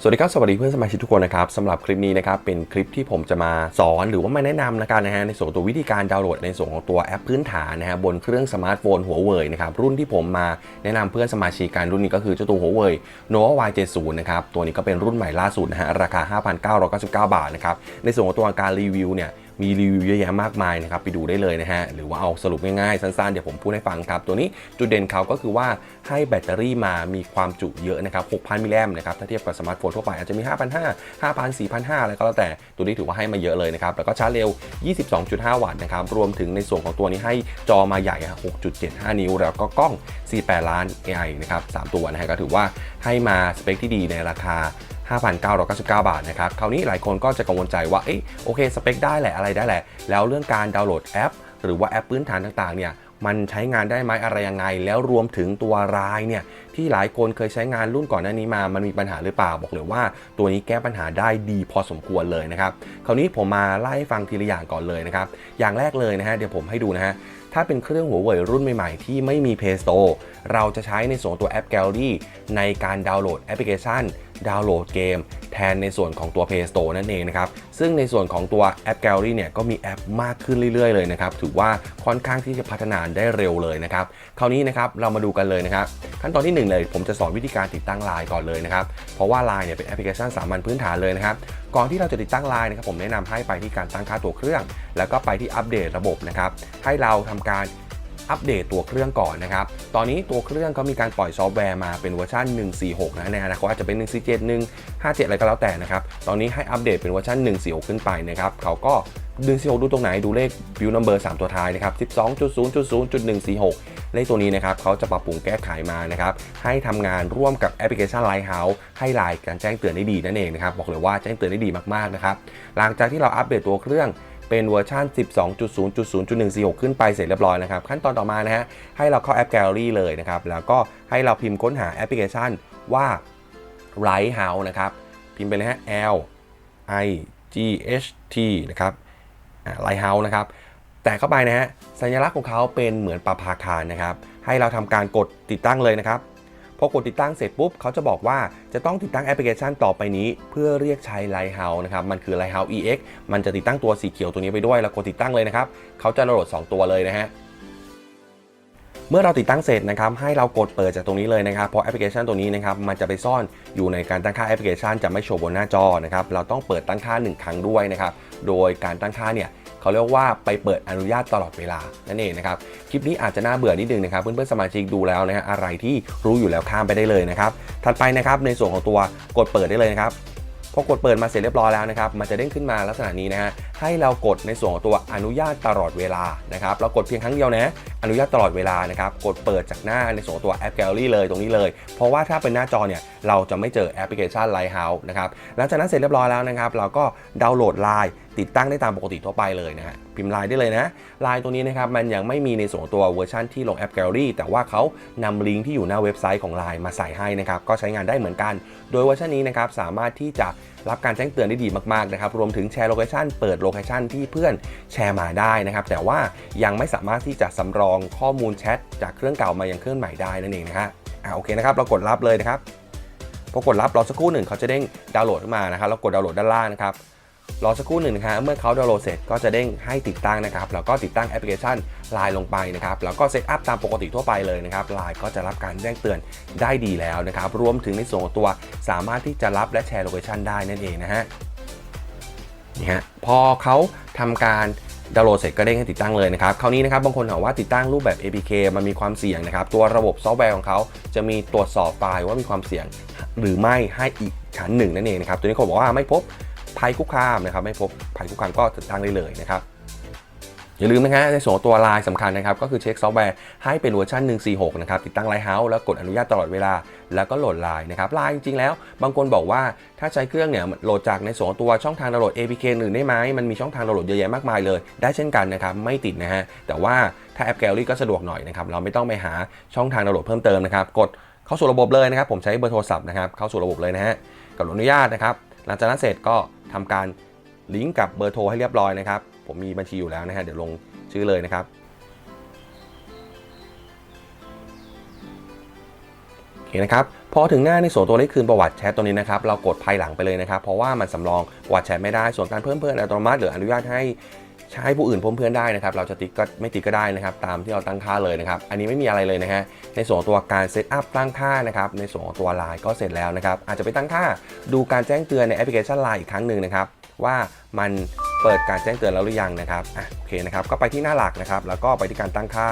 สวัสดีครับ สวัสดีเพื่อนสมาชิกทุกคนนะครับสำหรับคลิปนี้นะครับเป็นคลิปที่ผมจะมาสอนหรือว่ามาแนะนำนะกันนะฮะในส่วนของตัววิธีการดาวน์โหลดในส่วนของตัวแอปพื้นฐานนะฮะบนเครื่องสมาร์ทโฟนหัวเว่ยนะครับรุ่นที่ผมมาแนะนำเพื่อนสมาชิกการรุ่นนี้ก็คือเจ้าตัวหัวเว่ย Nova Y70 นะครับตัวนี้ก็เป็นรุ่นใหม่ล่าสุดนะฮะราคา 5,999 บาทนะครับในส่วนของตัวการรีวิวเนี่ย มีรีวิวเยอะแยะมากมายนะครับไปดูได้เลยนะฮะหรือว่าเอาสรุปง่ายๆสั้นๆเดี๋ยวผมพูดให้ฟังครับตัวนี้จุดเด่นเขาก็คือว่าให้แบตเตอรี่มามีความจุเยอะนะครับ 6,000 มิลลิแอมนะครับถ้าเทียบกับสมาร์ทโฟนทั่วไปอาจจะมี 5,500 5,000 4,500 อะไรก็แล้วแต่ตัวนี้ถือว่าให้มาเยอะเลยนะครับแล้วก็ชาร์จเร็ว 22.5 วัตต์นะครับรวมถึงในส่วนของตัวนี้ให้จอมาใหญ่ 6.75 นิ้ว แล้วก็กล้อง 48 ล้าน AI นะครับ3ตัวนะฮะก็ถือว่าให้มาสเปคที่ดีในราคา 5,999 บาทนะครับคราวนี้หลายคนก็จะกังวลใจว่าเอ้ยโอเคสเปคได้แหละอะไรได้แหละ แล้วเรื่องการดาวน์โหลดแอป หรือว่าแอปพื้นฐานต่างๆเนี่ยมันใช้งานได้ไหมอะไรยังไง แล้วรวมถึงตัวรายเนี่ยที่หลายคนเคยใช้งานรุ่นก่อนหน้านี้มา มันมีปัญหาหรือเปล่าบอกเลยว่า ตัวนี้แก้ปัญหาได้ดีพอสมควรเลยนะครับคราวนี้ผมมาไล่ให้ฟังทีละอย่างก่อนเลยนะครับอย่างแรกเลยนะฮะเดี๋ยวผมให้ดูนะฮะถ้าเป็นเครื่องหัวเว่ยรุ่นใหม่ๆ ที่ไม่มี Play Store เราจะใช้ในส่วนตัวแอป Gallery ในการดาวน์โหลดแอปพลิเคชัน ดาวน์โหลดเกม แทนในส่วนของตัว Play Store นั่นเองนะครับ ซึ่งในส่วนของตัวแอป Gallery เนี่ยก็มีแอปมากขึ้นเรื่อยๆเลยนะครับ ถือว่าค่อนข้างที่จะพัฒนาได้เร็วเลยนะครับ คราวนี้นะครับเรามาดูกันเลยนะครับ ขั้นตอนที่หนึ่งเลยผมจะสอนวิธีการติดตั้ง Line ก่อนเลยนะครับ เพราะว่า Line เนี่ยเป็นแอปพลิเคชันสามัญพื้นฐานเลยนะครับ ก่อนที่เราจะติดตั้ง Line นะครับผมแนะนำให้ไปที่การตั้งค่าตัวเครื่อง แล้วก็ไปที่อัปเดตระบบนะครับให้เราทำการ อัปเดตตัวเครื่องก่อนนะครับ ตอนนี้ตัวเครื่องเขามีการปล่อยซอฟต์แวร์มาเป็นเวอร์ชัน146 นะในอนาคตอาจจะเป็น 147 157 อะไรก็แล้วแต่นะครับ ตอนนี้ให้อัปเดตเป็นเวอร์ชัน146 ขึ้นไปนะครับเขาก็146ดูตรงไหนดูเลข view number 3 ตัวท้ายนะครับ 12.0.0.146 เลขตัวนี้นะครับเขาจะปรับปรุงแก้ไขมานะครับ ให้ทำงานร่วมกับแอปพลิเคชัน Lighthouse ให้ไลน์การแจ้งเตือนได้ดีนั่นเองนะครับ บอกเลยว่าแจ้งเตือนได้ดีมากๆนะครับ หลังจากที่เราอัปเดตตัวเครื่อง เป็นเวอร์ชัน12.0.0.146 ขึ้นไปเสร็จเรียบร้อยนะครับ ขั้นตอนต่อมานะฮะให้เราเข้าแอป Gallery เลยนะครับ แล้วก็ให้เราพิมพ์ค้นหาแอปพลิเคชันว่า Lighthouse นะครับ พิมพ์ไปเลยฮะ L I G H T นะครับอ่า Lighthouse นะครับ แต่เข้าไปนะฮะสัญลักษณ์ของเขาเป็นเหมือนปลาพาคารนะครับ ให้เราทำการกดติดตั้งเลยนะครับ พอกดติดตั้งเสร็จปุ๊บเขาจะบอกว่าจะต้องติดตั้งแอปพลิเคชันต่อไปนี้ เพื่อเรียกใช้ Lighthouse นะครับ มันคือ Lighthouse EX มันจะติดตั้งตัวสีเขียวตัวนี้ไปด้วยแล้วกดติดตั้งเลยนะครับเขาจะโหลด 2 ตัวเลยนะฮะเมื่อเราติดตั้งเสร็จนะครับให้เรากดเปิดจากตรงนี้เลยนะครับเพราะแอปพลิเคชันตัวนี้นะครับมันจะไปซ่อนอยู่ในการตั้งค่าแอปพลิเคชันจะไม่โชว์บนหน้าจอนะครับเราต้องเปิดตั้งค่า 1 ครั้งด้วยนะครับโดยการตั้งค่าเนี่ย เขาเรียกว่าไปเปิดอนุญาตตลอดเวลานั่นเองนะครับคลิปนี้อาจจะน่าเบื่อนิดนึงนะครับเพื่อนๆสมาชิกดูแล้วนะฮะอะไรที่รู้อยู่แล้วข้ามไปได้เลยนะครับถัดไปนะครับในส่วนของตัวกดเปิดได้เลยนะครับพอกดเปิดมาเสร็จเรียบร้อยแล้วนะครับ มันจะเด้งขึ้นมาลักษณะนี้นะฮะ ให้เรากดในส่วนของตัวอนุญาตตลอดเวลานะครับ เรากดเพียงครั้งเดียวนะอนุญาตตลอดเวลานะครับ กดเปิดจากหน้าในส่วนตัวแอป Gallery เลยตรงนี้เลย เพราะว่าถ้าเป็นหน้าจอเนี่ยเราจะไม่เจอแอปพลิเคชัน Lighthouse นะครับหลังจากนั้นเสร็จเรียบร้อยแล้วนะครับเราก็ดาวน์โหลด Line ติดตั้งได้ตามปกติทั่วไปเลยนะฮะพิมพ์ Line ได้เลยนะ Line ตัวนี้นะครับมันยังไม่มีในส่วนตัวเวอร์ชันที่ลงแอป Gallery แต่ว่าเขานำลิงก์ที่อยู่หน้าเว็บไซต์ของ Line มาใส่ให้นะครับก็ใช้งานได้เหมือนกัน โดยเวอร์ชันนี้นะครับสามารถที่จะ รับการแจ้งเตือนได้ดีมากๆนะครับรวมถึงแชร์โลเคชันเปิดโลเคชันที่เพื่อนแชร์มาได้นะครับแต่ว่ายังไม่สามารถที่จะสำรองข้อมูลแชทจากเครื่องเก่ามายังเครื่องใหม่ได้นั่นเองนะฮะอ่าโอเคนะครับเรากดรับเลยนะครับพอกดรับรอสักครู่หนึ่งเขาจะเด้งดาวน์โหลดขึ้นมานะครับเรากดดาวน์โหลดด้านล่างนะครับ รอสักครู่หนึ่งนะครับเมื่อเขาดาวน์โหลดเสร็จก็จะเด้งให้ติดตั้งนะครับแล้วก็ติดตั้งแอปพลิเคชัน Line ลงไปนะครับแล้วก็เซตอัพตามปกติทั่วไปเลยนะครับ Line ก็จะรับการแจ้งเตือนได้ดีแล้วนะครับรวมถึงในส่วนของตัวสามารถที่จะรับและแชร์โลเคชันได้นั่นเองนะฮะนี่ฮะพอเขาทำการดาวน์โหลดเสร็จก็เด้งให้ติดตั้งเลยนะครับ คราวนี้นะครับบางคนถามว่าติดตั้งรูปแบบ APK มันมีความเสี่ยงนะครับ ตัวระบบซอฟต์แวร์ของเขาจะมีตรวจสอบไฟล์ว่ามีความเสี่ยงหรือไม่ให้อีกชั้นหนึ่งนั่นเองนะครับ ตัวนี้เขาบอกว่าไม่พบ ภัยคุกคามนะครับไม่พบภัยคุกคามก็ติดตั้งได้เลยนะครับอย่าลืมนะฮะในส่วนตัวลายสำคัญนะครับ ก็คือเช็คซอฟต์แวร์ให้เป็นเวอร์ชัน146 นะครับ ติดตั้งไลท์เฮาส์แล้วกดอนุญาตตลอดเวลา แล้วก็โหลดลายนะครับลายจริงๆแล้ว บางคนบอกว่าถ้าใช้เครื่องเนี่ยโหลดจากในส่วนตัวช่องทางดาวน์โหลด APK อื่นได้ไหมมันมีช่องทางดาวน์โหลดเยอะแยะมากมายเลย ได้เช่นกันนะครับ ไม่ติดนะฮะแต่ว่าถ้าแอป Gallery ก็สะดวกหน่อยนะครับเราไม่ต้องไปหาช่องทางดาวน์โหลดเพิ่มเติมนะครับกดเข้าสู่ระบบเลยนะครับผมใช้เบอร์โทรศัพท์นะครับเข้าสู่ระบบเลยนะฮะกดอนุญาตนะครับหลังจากนั้นเสร็จก็ ทำการลิงก์กับเบอร์โทรให้เรียบร้อยนะครับ ผมมีบัญชีอยู่แล้วนะฮะเดี๋ยวลงชื่อเลยนะครับโอเคเคนะครับพอถึงหน้าในส่วนตัวเลขคืนประวัติแชทตัวนี้นะครับเรากดภายหลังไปเลยนะครับ เพราะว่ามันสำรองประวัติแชทไม่ได้ส่วนการเพิ่มเพื่อนอัตโนมัติหรืออนุญาตให้ ใช้ผู้อื่นเพิ่มเพื่อนได้นะครับ เราจะติดก็ไม่ติดก็ได้นะครับ ตามที่เราตั้งค่าเลยนะครับ อันนี้ไม่มีอะไรเลยนะฮะ ในส่วนตัวการเซตอัพตั้งค่านะครับ ในส่วนของตัวไลน์ก็เสร็จแล้วนะครับ อาจจะไปตั้งค่าดูการแจ้งเตือนในแอปพลิเคชันไลน์อีกครั้งหนึ่งนะครับ ว่ามันเปิดการแจ้งเตือนแล้วหรือยังนะครับ อะ โอเคนะครับ ก็ไปที่หน้าหลักนะครับ แล้วก็ไปที่การตั้งค่า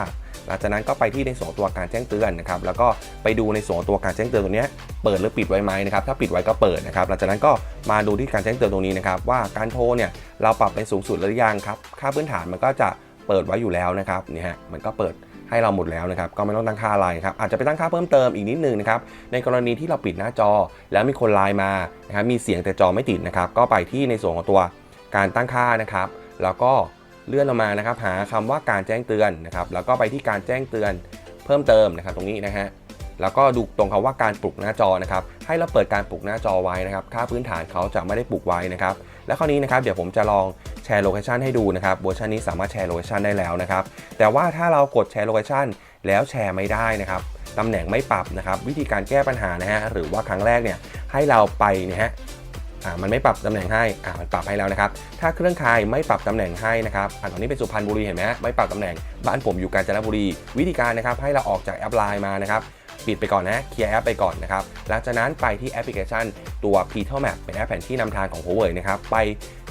หลังจากนั้นก็ไปที่ในส่วนตัวการแจ้งเตือนนะครับแล้วก็ไปดูในส่วนตัวการแจ้งเตือนตัวนี้เปิดหรือปิดไว้ไหมนะครับถ้าปิดไว้ก็เปิดนะครับหลังจากนั้นก็มาดูที่การแจ้งเตือนตรงนี้นะครับว่าการโทรเนี่ยเราปรับเป็นสูงสุดหรือยังครับค่าพื้นฐานมันก็จะเปิดไว้อยู่แล้วนะครับนี่ฮะมันก็เปิดให้เราหมดแล้วนะครับก็ไม่ต้องตั้งค่าอะไรครับอาจจะไปตั้งค่าเพิ่มเติมอีกนิดนึงนะครับในกรณีที่เราปิดหน้าจอ แล้วมีคนไลน์มานะครับมีเสียงแต่จอไม่ติดนะครับก็ไปที่ในส่วนของตัวการตั้งค่านะครับ แล้วก็ เลื่อนลงมานะครับ หาคำว่าการแจ้งเตือนนะครับ แล้วก็ไปที่การแจ้งเตือนเพิ่มเติมนะครับ ตรงนี้นะฮะแล้วก็ดูตรงคำว่าการปลุกหน้าจอนะครับ ให้เราเปิดการปลุกหน้าจอไว้นะครับ ค่าพื้นฐานเขาจะไม่ได้ปลุกไว้นะครับ และคราวนี้นะครับเดี๋ยวผมจะลองแชร์โลเคชันให้ดูนะครับเวอร์ชันนี้สามารถแชร์โลเคชันได้แล้วนะครับ แต่ว่าถ้าเรากดแชร์โลเคชันแล้วแชร์ไม่ได้นะครับตำแหน่งไม่ปรับนะครับ วิธีการแก้ปัญหานะฮะหรือว่าครั้งแรกเนี่ยให้เราไปนี่ยฮะ อ่ามันไม่ปรับตำแหน่งให้อ่ามันปรับให้แล้วนะครับ ถ้าเครื่องคายไม่ปรับตำแหน่งให้นะครับอ่าตอนนี้เป็นสุพรรณบุรีเห็นไหมไม่ปรับตำแหน่งบ้านผมอยู่กาญจนบุรี วิธีการนะครับให้เราออกจากแอปไลน์มานะครับปิดไปก่อนนะเคลียร์แอปไปก่อนนะครับหลังจากนั้นไปที่แอปพลิเคชันตัว p e t e r Map เป็นแอปแผนที่นำทางของ Huawei นะครับไป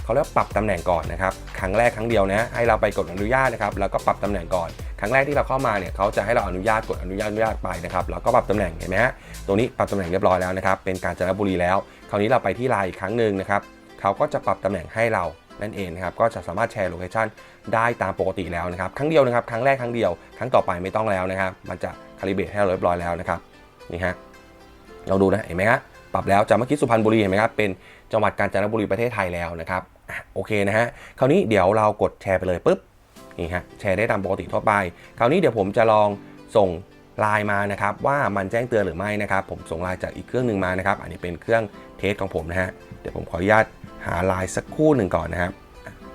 เขาเรียกปรับตำแหน่งก่อนนะครับครั้งแรกครั้งเดียวนะให้เราไปกดอนุญาตนะครับแล้วก็ปรับตำแหน่งก่อน ครั้งแรกที่เราเข้ามาเนี่ยเขาจะให้เราอนุญาตกดอนุญาตอนุญาตไปนะครับแล้วก็ปรับตำแหน่งเห็นไหมฮะตรงนี้ปรับตำแหน่งเรียบร้อยแล้วนะครับเป็นการจนบุรีแล้วาวนี้เราไปที่ไลน์อีกครั้งหนึ่งนะครับเขาก็จะปรับตำแหน่งให้เรานั่นเองนะครับก็จะสามารถแชร์โลเคชันได้ตามปกติแล้วนะครับครั้งเดียวนะครับ ครั้งแรกครั้งเดียว ครั้งต่อไปไม่ต้องแล้วนะครับ มันจะคาลิเบรตให้เราเรียบร้อยแล้วนะครับนี่ฮะเราดูนะเห็นไหมครับปรับแล้วจากเมื่อกี้สุพรรณบุรีเห็นไหมครับเป็นจังหวัดกาญจนบุรีประเทศไทยแล้วนะครับโอเคนะฮะคราวนี้เดี๋ยวเรากดแชร์ไปเลยปุ๊บนี่ฮะแชร์ได้ตามปกติทั่วไป คราวนี้เดี๋ยวผมจะลองส่งไลน์มานะครับว่ามันแจ้งเตือนหรือไม่นะครับ ผมส่งไลน์จากอีกเครื่องหนึ่งมานะครับ อันนี้เป็นเครื่อง เทสของผมนะฮะ เดี๋ยวผมขออนุญาตหาลน์สักคู่หนึ่งก่อนนะครับ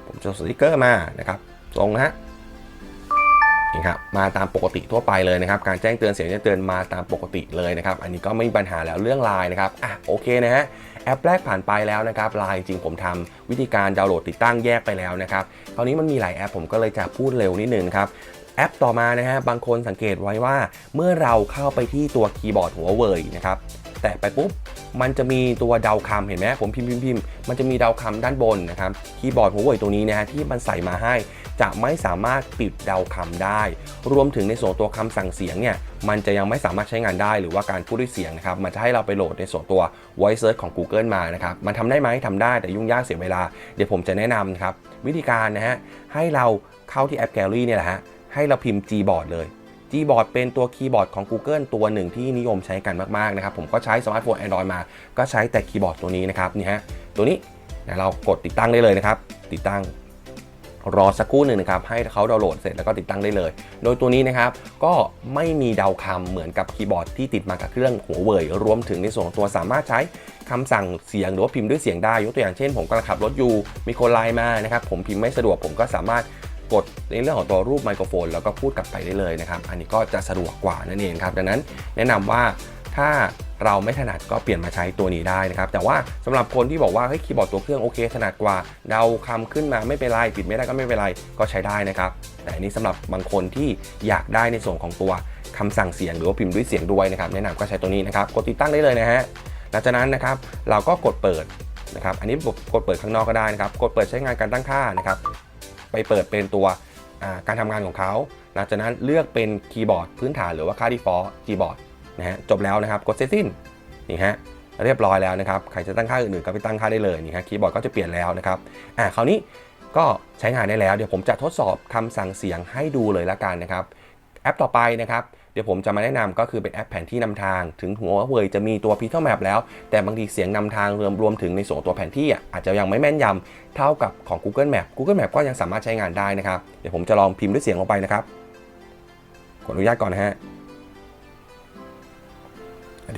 ผมจะส่งสติกเกอร์มานะครับส่งนะฮะนี่ครับมาตามปกติทั่วไปเลยนะครับ การแจ้งเตือนเสียงแจ้งเตือนมาตามปกติเลยนะครับ อันนี้ก็ไม่มีปัญหาแล้วเรื่องไลน์นะครับอะโอเคนะฮะแอปแรกผ่านไปแล้วนะครับไลน์จริงผมทำวิธีการดาวน์โหลดติดตั้งแยกไปแล้วนะครับคราวนี้มันมีหลายแอปผมก็เลยจะพูดเร็วนิดนึงครับแอปต่อมานะฮะบางคนสังเกตไว้ว่าเมื่อเราเข้าไปที่ตัวคีย์บอร์ดหัวเว่ยนะครับ แตะไปปุ๊บ มันจะมีตัวเดาคำเห็นไหมผมพิมพ์พิมพ์พิมพ์มันจะมีเดาคำด้านบนนะครับคีย์บอร์ดหัวเว่ยตัวนี้นะฮะที่มันใส่มาให้ จะไม่สามารถปิดเดาคำได้ รวมถึงในส่วนตัวคำสั่งเสียงเนี่ยมันจะยังไม่สามารถใช้งานได้หรือว่าการพูดด้วยเสียงนะครับมันจะให้เราไปโหลดในส่วนตัว voice search ของ Google มานะครับมันทำได้ไหมทำได้แต่ยุ่งยากเสียเวลาเดี๋ยวผมจะแนะนำนะครับวิธีการนะฮะให้เราเข้าที่แอป Gallery เนี่ยแหละฮะให้เราพิมพ์ Gboard เลย Gboard เป็นตัวคีย์บอร์ดของ Google ตัวหนึ่งที่นิยมใช้กันมากๆนะครับผมก็ใช้สมาร์ทโฟน Android มา ก็ใช้แต่คีย์บอร์ดตัวนี้นะครับนี่ฮะตัวนี้เรากดติดตั้งได้เลยนะครับ ติดตั้งรอสักครู่หนึ่งนะครับให้เขาดาวน์โหลดเสร็จแล้วก็ติดตั้งได้เลย โดยตัวนี้นะครับก็ไม่มีเดาคำเหมือนกับคีย์บอร์ดที่ติดมากับเครื่องหัวเว่ยรวมถึงในส่วนของตัวสามารถใช้คำสั่งเสียงหรือว่าพิมพ์ด้วยเสียงได้ยกตัวอย่างเช่นผมกำลังขับรถอยู่มีคนไลน์มานะครับผมพิมพ์ไม่สะดวกผมก็สามารถ กดในเรื่องของตัวรูปไมโครโฟน แล้วก็พูดกลับไปได้เลยนะครับ อันนี้ก็จะสะดวกกว่านั่นเองครับ ดังนั้นแนะนำว่าถ้าเราไม่ถนัดก็เปลี่ยนมาใช้ตัวนี้ได้นะครับ แต่ว่าสำหรับคนที่บอกว่าเฮ้ยคีย์บอร์ดตัวเครื่องโอเคถนัดกว่า เดาคำขึ้นมาไม่เป็นไรปิดไม่ได้ก็ไม่เป็นไรก็ใช้ได้นะครับแต่อันนี้สำหรับบางคนที่อยากได้ในส่วนของตัวคำสั่งเสียงหรือว่าพิมพ์ด้วยเสียงด้วยนะครับแนะนำก็ใช้ตัวนี้นะครับกดติดตั้งได้เลยนะฮะหลังจากนั้นนะครับเราก็กดเปิดนะครับอันนี้กดเปิดข้างนอกก็ได้นะครับ กดเปิดใช้งานการตั้งค่านะครับ ไปเปิดเป็นตัวการทำงานของเขา หลังจากนั้นเลือกเป็นคีย์บอร์ดพื้นฐานหรือว่าค่าดีฟอลต์คีย์บอร์ดนะฮะจบแล้วนะครับกดเซตสิ้นนี่ฮะเรียบร้อยแล้วนะครับใครจะตั้งค่าอื่นๆก็ไปตั้งค่าได้เลยนี่ฮะคีย์บอร์ดก็จะเปลี่ยนแล้วนะครับอ่าคราวนี้ก็ใช้งานได้แล้ว เดี๋ยวผมจะทดสอบคำสั่งเสียงให้ดูเลยละกันนะครับ แอปต่อไปนะครับ เดี๋ยวผมจะมาแนะนำก็คือเป็นแอปแผนที่นำทาง ถึงหัวเว่ยจะมีตัว p e t e r Map แล้ว แต่บางทีเสียงนำทางรวมรวมถึงในส่วนตัวแผนที่อาจจะยังไม่แม่นยำเท่ากับของ Google Map Google Map ก็ยังสามารถใช้งานได้นะครับ เดี๋ยวผมจะลองพิมพ์ด้วยเสียงลงไปนะครับขออนุญาตก่อนนะฮะ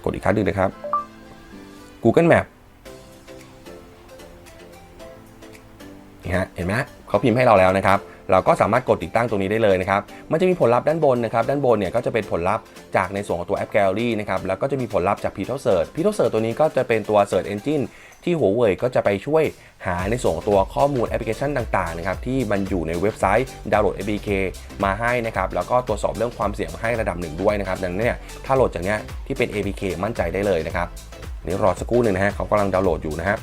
กดอีกครั้งหนึ่งนะครับ Google Map นี่ฮะเห็นไหมเขาพิมพ์ให้เราแล้วนะครับ เราก็สามารถกดติดตั้งตรงนี้ได้เลยนะครับ มันจะมีผลลัพธ์ด้านบนนะครับ ด้านบนเนี่ยก็จะเป็นผลลัพธ์จากในส่วนของตัวแอป Gallery นะครับ แล้วก็จะมีผลลัพธ์จาก p i t o Search p i t o Search ตัวนี้ก็จะเป็นตัว Search Engine ที่หัวเว่ยก็จะไปช่วยหาในส่วนของตัวข้อมูลแอปพลิเคชันต่างๆนะครับที่มันอยู่ในเว็บไซต์ดาวน์โหลด APK มาให้นะครับแล้วก็ตรวจสอบเรื่องความเสี่ยงให้ระดับหนึ่งด้วยนะครับดังนั้นเนี่ยถ้าโหลดจากเนี้ยที่เป็น APK มั่นใจได้เลยนะครับนี่รอสักครู่หนึ่งนะฮะเขากำลังดาวน์โหลดอยู่นะครับ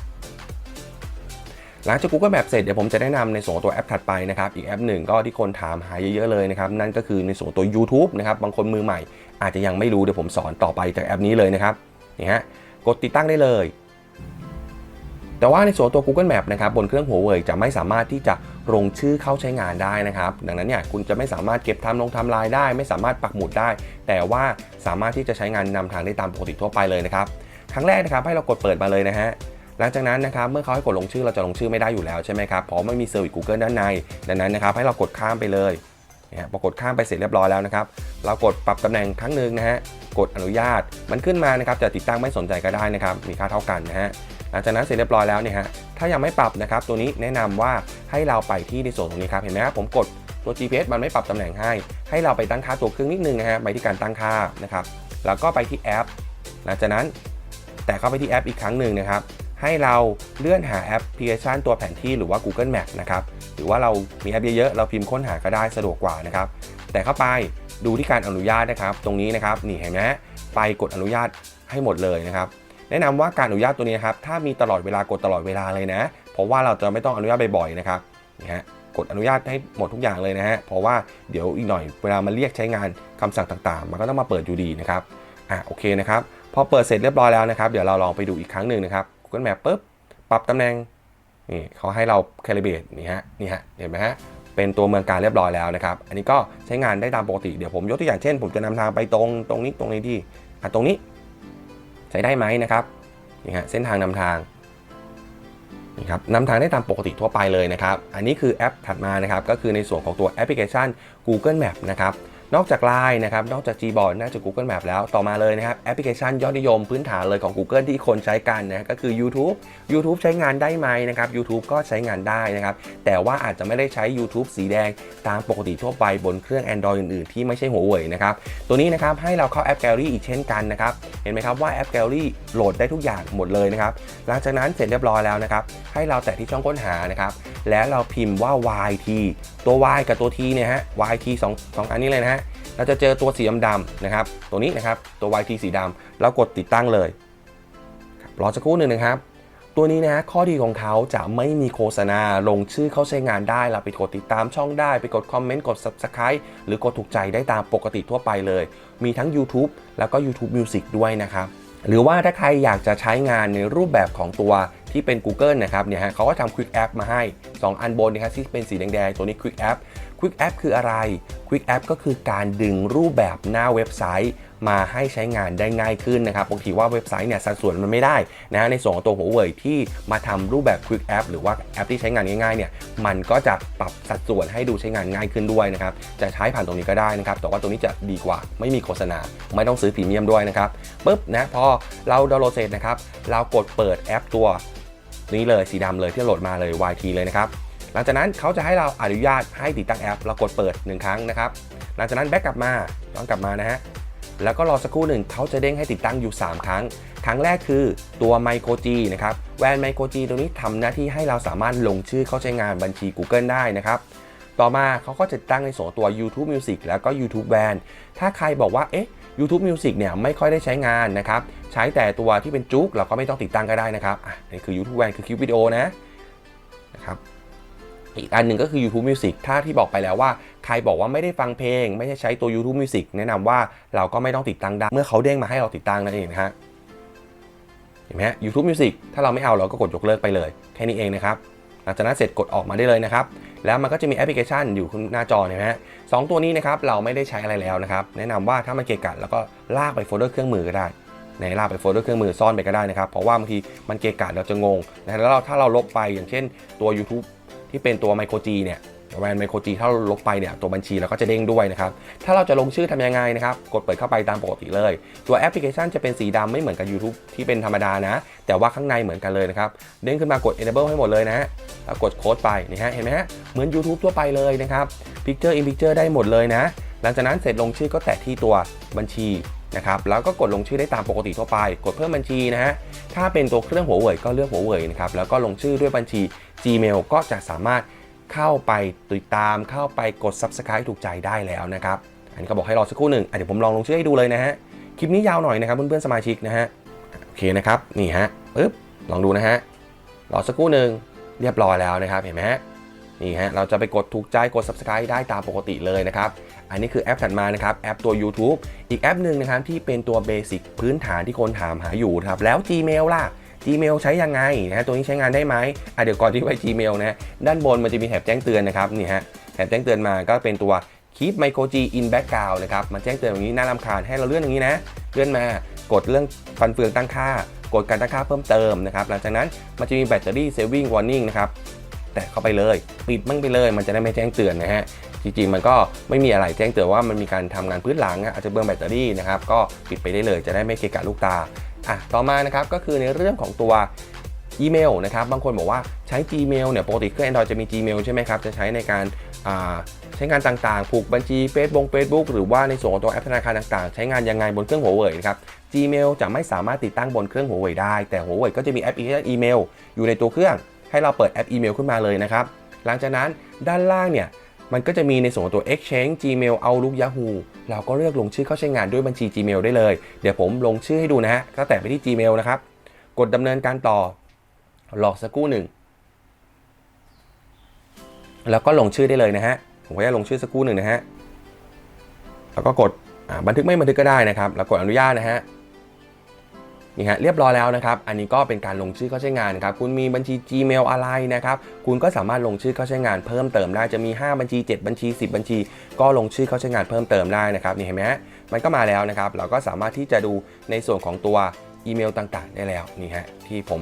หลังจาก Google Map เสร็จเดี๋ยวผมจะแนะนำในส่วนตัวแอปถัดไปนะครับ อีกแอปหนึ่งก็ที่คนถามหาเยอะๆเลยนะครับ นั่นก็คือในส่วนตัว YouTube นะครับ บางคนมือใหม่ อาจจะยังไม่รู้เดี๋ยวผมสอนต่อไปจากแอปนี้เลยนะครับนี่ฮะกดติดตั้งได้เลยแต่ว่าในส่วนตัว Google Map นะครับบนเครื่องหัวเว่ยจะไม่สามารถที่จะลงชื่อเข้าใช้งานได้นะครับ ดังนั้นเนี่ยคุณจะไม่สามารถเก็บทำลงทำลายได้ ไม่สามารถปักหมุดได้ แต่ว่าสามารถที่จะใช้งานนำทางได้ตามปกติทั่วไปเลยนะครับ ครั้งแรกนะครับให้เรากดเปิดมาเลยนะฮะ หลังจากนั้นนะครับเมื่อเขาให้กดลงชื่อเราจะลงชื่อไม่ได้อยู่แล้วใช่ไหมครับเพราะไม่มีเซอร์วิส Google ด้านใน ดังนั้นนะครับให้เรากดข้ามไปเลยนะฮะพอกดข้ามไปเสร็จเรียบร้อยแล้วนะครับ เรากดปรับตำแหน่งครั้งหนึ่งนะฮะ กดอนุญาต มันขึ้นมานะครับ จะติดตั้งไม่สนใจก็ได้นะครับ มีค่าเท่ากันนะฮะ หลังจากนั้นเสร็จเรียบร้อยแล้วเนี่ยฮะ ถ้ายังไม่ปรับนะครับ ตัวนี้แนะนำว่าให้เราไปที่ในส่วนตรงนี้ครับ เห็นไหมครับ ผมกดตัว GPS มันไม่ปรับตำแหน่งให้ ให้เราไปตั้งค่าตัวเครื่องนิดนึงนะฮะ ไปที่การตั้งค่านะครับ แล้วก็ไปที่แอป หลังจากนั้น แต่เข้าไปที่แอปอีกครั้งหนึ่งนะครับ ให้เราเลื่อนหาแอปพลิเคชันตัวแผนที่หรือว่า Google Map นะครับหรือว่าเรามีแอปเยอะๆเราพิมพ์ค้นหาก็ได้สะดวกกว่านะครับ แต่เข้าไปดูที่การอนุญาตนะครับ ตรงนี้นะครับนี่เห็นไหมไปกดอนุญาตให้หมดเลยนะครับ แนะนำว่าการอนุญาตตัวนี้ครับถ้ามีตลอดเวลากดตลอดเวลาเลยนะ เพราะว่าเราจะไม่ต้องอนุญาตบ่อยๆนะครับนี่ฮะกดอนุญาตให้หมดทุกอย่างเลยนะฮะเพราะว่าเดี๋ยวอีกหน่อยเวลามาเรียกใช้งานคำสั่งต่างๆ มันก็ต้องมาเปิดอยู่ดีนะครับอะโอเคนะครับพอเปิดเสร็จเรียบร้อยแล้วนะครับ เดี๋ยวเราลองไปดูอีกครั้งหนึ่งนะครับ Google Map ปุ๊บปรับตำแหน่งนี่เขาให้เรา calibrate นี่ฮะนี่ฮะเห็นไหมฮะเป็นตัวเมืองการเรียบร้อยแล้วนะครับ อันนี้ก็ใช้งานได้ตามปกติเดี๋ยวผมยกตัวอย่างเช่น ผมจะนำทางไปตรงตรงนี้ตรงนี้ที่อะตรงนี้ ใช้ได้ไหมนะครับนี่ฮะเส้นทางนำทางนี่ครับนำทางได้ตามปกติทั่วไปเลยนะครับ อันนี้คือแอปถัดมานะครับ ก็คือในส่วนของตัวแอปพลิเคชัน Google Map นะครับ นอกจาก Line นะครับ นอกจาก Gboard นอกจาก Google Map แล้วต่อมาเลยนะครับ แอปพลิเคชันยอดนิยมพื้นฐานเลยของ Google ที่คนใช้กันนะก็คือ YouTube YouTube ใช้งานได้ไหมนะครับ YouTube ก็ใช้งานได้นะครับ แต่ว่าอาจจะไม่ได้ใช้ YouTube สีแดงตามปกติทั่วไปบนเครื่อง Android อื่นๆ ที่ไม่ใช่หัวเว่ยนะครับ ตัวนี้นะครับให้เราเข้าแอป Gallery อีกเช่นกันนะครับ เห็นไหมครับว่าแอป Gallery โหลดได้ทุกอย่างหมดเลยนะครับ หลังจากนั้นเสร็จเรียบร้อยแล้วนะครับ ให้เราแตะที่ช่องค้นหานะครับแล้วเราพิมพ์ว่า YT ตัว Y กับตัว T เนี่ยฮะ YT สองสองอันนี้เลยนะฮะ เราจะเจอตัวสีดำๆนะครับ ตัวนี้นะครับ ตัว YT สีดำแล้วกดติดตั้งเลยครับรอสักครู่หนึ่งนะครับ ตัวนี้นะข้อดีของเขาจะไม่มีโฆษณาลงชื่อเข้าใช้งานได้เราไปกดติดตามช่องได้ ไปกดคอมเมนต์กด Subscribe หรือกดถูกใจได้ตามปกติทั่วไปเลย มีทั้ง YouTube แล้วก็ YouTube Music ด้วยนะครับ หรือว่าถ้าใครอยากจะใช้งานในรูปแบบของตัวที่เป็น Google นะครับเนี่ยฮะเขาก็ทำ Quick App มาให้ 2 อันบนนะครับที่เป็นสีแดงๆ ตัวนี้ Quick App Quick App คืออะไร Quick App ก็คือการดึงรูปแบบหน้าเว็บไซต์ มาให้ใช้งานได้ง่ายขึ้นนะครับบางทีว่าเว็บไซต์เนี่ยสัดส่วนมันไม่ได้นะในส่วนของตัวหัวเว่ยที่มาทำรูปแบบ Quick App หรือว่าแอปที่ใช้งานง่ายๆเนี่ยมันก็จะปรับสัดส่วนให้ดูใช้งานง่ายขึ้นด้วยนะครับจะใช้ผ่านตรงนี้ก็ได้นะครับแต่ว่าตรงนี้จะดีกว่าไม่มีโฆษณา ไม่ต้องซื้อพรีเมียมด้วยนะครับปุ๊บนะพอเราดาวน์โหลดเสร็จนะครับเรากดเปิดแอปตัวนี้เลยสีดำเลยที่โหลดมาเลย YT เลยนะครับหลังจากนั้นเขาจะให้เราอนุญาตให้ติดตั้งแอป เรากดเปิด 1 ครั้งนะครับ หลังจากนั้นแบ็กกลับมาย้อนกลับมานะฮะ แล้วก็รอสักครู่หนึ่งเขาจะเด้งให้ติดตั้งอยู่ 3 ครั้ง ครั้งแรกคือตัว Micro G นะครับแวน Micro G ตัวนี้ทำหน้าที่ให้เราสามารถลงชื่อเข้าใช้งานบัญชี Google ได้นะครับต่อมาเขาก็จะติดตั้งในส่วนของตัว YouTube Music แล้วก็ YouTube Van ถ้าใครบอกว่าเอ๊ะ YouTube Music เนี่ยไม่ค่อยได้ใช้งานนะครับใช้แต่ตัวที่เป็นจุกเราก็ไม่ต้องติดตั้งก็ได้นะครับอะนี่คือ YouTube Van คือคลิปวิดีโอนะนะครับ อีกอันหนึ่งก็คือ YouTube Music ถ้าที่บอกไปแล้วว่า ใครบอกว่าไม่ได้ฟังเพลง ไม่ได้ใช้ตัว YouTube Music แนะนำว่าเราก็ไม่ต้องติดตั้งได้ เมื่อเขาเด้งมาให้เราติดตั้งนั่นเองนะฮะเห็นไหมฮะ YouTube Music ถ้าเราไม่เอาเราก็กดยกเลิกไปเลย แค่นี้เองนะครับหลังจากนั้นเสร็จกดออกมาได้เลยนะครับ แล้วมันก็จะมีแอปพลิเคชันอยู่หน้าจอเห็นไหมฮะสองตัวนี้นะครับเราไม่ได้ใช้อะไรแล้วนะครับ แนะนำว่าถ้ามันเกะกะแล้วก็ลากไปโฟลเดอร์เครื่องมือก็ได้ในลากไปโฟลเดอร์เครื่องมือซ่อนไปก็ได้นะครับ เพราะว่าบางทีมันเกะกะเราจะงงนะแล้วถ้าเราลบไปอย่างเช่นตัว YouTube ที่เป็นตัว Micro G เนี่ยแวนไมโครจีถ้าเราลบไปเนี่ยตัวบัญชีเราก็จะเด้งด้วยนะครับ ถ้าเราจะลงชื่อทำยังไงนะครับ กดเปิดเข้าไปตามปกติเลย ตัวแอปพลิเคชันจะเป็นสีดำไม่เหมือนกับ YouTube ที่เป็นธรรมดานะ แต่ว่าข้างในเหมือนกันเลยนะครับ เด้งขึ้นมากด enable ให้หมดเลยนะฮะแล้วกดโค้ดไปนี่ฮะเห็นไหมฮะเหมือน YouTube ทั่วไปเลยนะครับ Picture in Picture ได้หมดเลยนะ หลังจากนั้นเสร็จลงชื่อก็แตะที่ตัวบัญชี นะครับแล้วก็กดลงชื่อได้ตามปกติทั่วไป กดเพิ่มบัญชีนะฮะถ้าเป็นตัวเครื่องหัวเว่ยก็เลือกหัวเว่ยนะครับแล้วก็ลงชื่อด้วยบัญชี Gmail ก็จะสามารถเข้าไปติดตามเข้าไปกด Subscribe ถูกใจได้แล้วนะครับอันนี้ก็บอกให้รอสักครู่หนึ่งเดี๋ยวผมลองลงชื่อให้ดูเลยนะฮะคลิปนี้ยาวหน่อยนะครับเพื่อนๆสมาชิกนะฮะโอเคนะครับนี่ฮะปึ๊บลองดูนะฮะรอสักครู่หนึ่งเรียบร้อยแล้วนะครับเห็นไหมฮะนี่ฮะเราจะไปกดถูกใจกด subscribe ได้ตามปกติเลยนะครับ อันนี้คือแอปถัดมานะครับแอปตัว YouTube อีกแอปหนึ่งนะครับที่เป็นตัวเบสิกพื้นฐานที่คนถามหาอยู่ครับแล้ว Gmail ล่ะ Gmail ใช้ยังไงนะฮะตัวนี้ใช้งานได้ไหมอะเดี๋ยวก่อนที่ไป Gmail นะฮะด้านบนมันจะมีแถบแจ้งเตือนนะครับนี่ฮะแถบแจ้งเตือนมาก็เป็นตัว Keep Micro G in Background นะครับมันแจ้งเตือนอย่างนี้น่ารำคาญให้เราเลื่อนอย่างนี้นะเลื่อนมากดเรื่องฟันเฟืองตั้งค่ากดการตั้งค่าเพิ่มเติมนะครับหลังจากนั้นมันจะมีแบตเตอรี่ saving warning นะครับแตะเข้าไปเลย ปิดมั่งไปเลย มันจะได้ไม่แจ้งเตือนนะฮะ จริงๆ มันก็ไม่มีอะไรแจ้งเตือนว่ามันมีการทำงานพื้นหลังอาจจะเบิร์นแบตเตอรี่นะครับก็ปิดไปได้เลยจะได้ไม่เกะกะลูกตาอะต่อมานะครับก็คือในเรื่องของตัวอีเมลนะครับบางคนบอกว่าใช้ Gmail เนี่ยปกติเครื่อง Android จะมี Gmail ใช่ไหมครับจะใช้ในการใช้งานต่างๆ ผูกบัญชี Facebook Facebook หรือว่าในส่วนของตัวแอปธนาคารต่างๆ ใช้งานยังไงบนเครื่องหัวเว่ยนะครับ Gmail จะไม่สามารถติดตั้งบนเครื่องหัวเว่ยได้ แต่หัวเว่ยก็จะมีแอปพลิเคชันอีเมลอยู่ในตัวเครื่อง ให้เราเปิดแอปอีเมลขึ้นมาเลยนะครับ หลังจากนั้นด้านล่างเนี่ย มันก็จะมีในส่วนของตัว Exchange Gmail Outlook Yahoo เราก็เลือกลงชื่อเข้าใช้งานด้วยบัญชี Gmail ได้เลย เดี๋ยวผมลงชื่อให้ดูนะฮะก็แตะไปที่ Gmail นะครับ กดดำเนินการต่อรอสักครู่หนึ่งแล้วก็ลงชื่อได้เลยนะฮะ ผมก็จะลงชื่อสักครู่หนึ่งนะฮะ แล้วก็กดบันทึกไม่บันทึกก็ได้นะครับ แล้วกดอนุญาตนะฮะ นี่ฮะเรียบร้อยแล้วนะครับ อันนี้ก็เป็นการลงชื่อเข้าใช้งานครับ คุณมีบัญชี Gmail อะไรนะครับ คุณก็สามารถลงชื่อเข้าใช้งานเพิ่มเติมได้ จะมี 5 บัญชี 7 บัญชี 10 บัญชี ก็ลงชื่อเข้าใช้งานเพิ่มเติมได้นะครับ นี่เห็นไหมฮะมันก็มาแล้วนะครับ เราก็สามารถที่จะดูในส่วนของตัวอีเมลต่างๆ ได้แล้วนี่ฮะที่ผม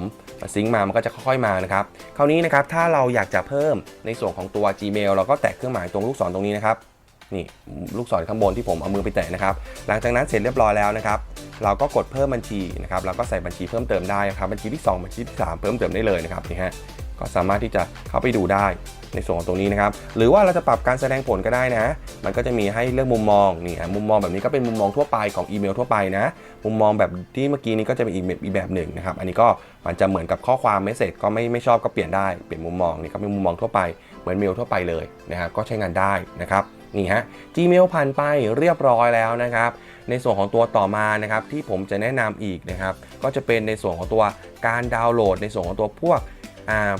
ซิงมามันก็จะค่อยๆมานะครับ คราวนี้นะครับถ้าเราอยากจะเพิ่มในส่วนของตัว Gmail เราก็แตะเครื่องหมายตรงลูกศรตรงนี้นะครับ นี่ลูกศรข้างบนที่ผมเอามือไปแตะนะครับ หลังจากนั้นเสร็จเรียบร้อยแล้วนะครับเราก็กดเพิ่มบัญชีนะครับเราก็ใส่บัญชีเพิ่มเติมได้นะครับบัญชีที่ 2 บัญชีที่ 3 เพิ่มเติมได้เลยนะครับนี่ฮะก็สามารถที่จะเข้าไปดูได้ในส่วนของตรงนี้นะครับ หรือว่าเราจะปรับการแสดงผลก็ได้นะ มันก็จะมีให้เลือกมุมมองนี่ฮะมุมมองแบบนี้ก็เป็นมุมมองทั่วไปของอีเมลทั่วไปนะ มุมมองแบบที่เมื่อกี้นี้ก็จะเป็นอีกแบบอีแบบหนึ่งนะครับ อันนี้ก็มันจะเหมือนกับข้อความเมสเซจก็ไม่ไม่ชอบก็เปลี่ยนได้เปลี่ยนมุมมองนี่ก็เป็นมุมมองทั่วไป มือนเมลทั่วไปเลยนะครับก็ใช้งานได้นะครับนี่ฮะ Gmail ผ่านไปเรียบร้อยแล้วนะครับ ในส่วนของตัวต่อมานะครับที่ผมจะแนะนำอีกนะครับ ก็จะเป็นในส่วนของตัวการดาวน์โหลด ในส่วนของตัวพวกอ่า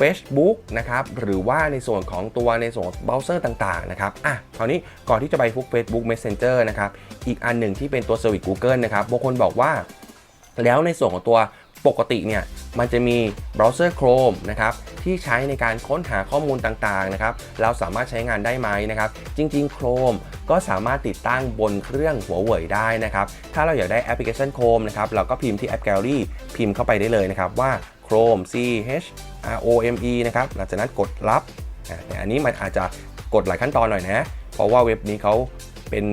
Facebook นะครับหรือว่าในส่วนของตัวในส่วนเบราว์เซอร์ต่างๆนะครับอะคราวนี้ก่อนที่จะไปพวก Facebook Messenger นะครับอีกอันหนึ่งที่เป็นตัวเซอร์วิส Google นะครับบางคนบอกว่า แล้วในส่วนของตัว ปกติเนี่ยมันจะมีเบราว์เซอร์ Chrome นะครับที่ใช้ในการค้นหาข้อมูลต่างๆนะครับเราสามารถใช้งานได้ไหมนะครับ จริง ๆ Chrome ก็สามารถติดตั้งบนเครื่องหัวเว่ยได้นะครับ ถ้าเราอยากได้แอปพลิเคชัน Chrome นะครับเราก็พิมพ์ที่แอป Gallery พิมพ์เข้าไปได้เลยนะครับว่า Chrome C H R O M E นะครับหลังจากนั้นกดรับอันนี้มันอาจจะกดหลายขั้นตอนหน่อยนะ เพราะว่าเว็บนี้เขาเป็น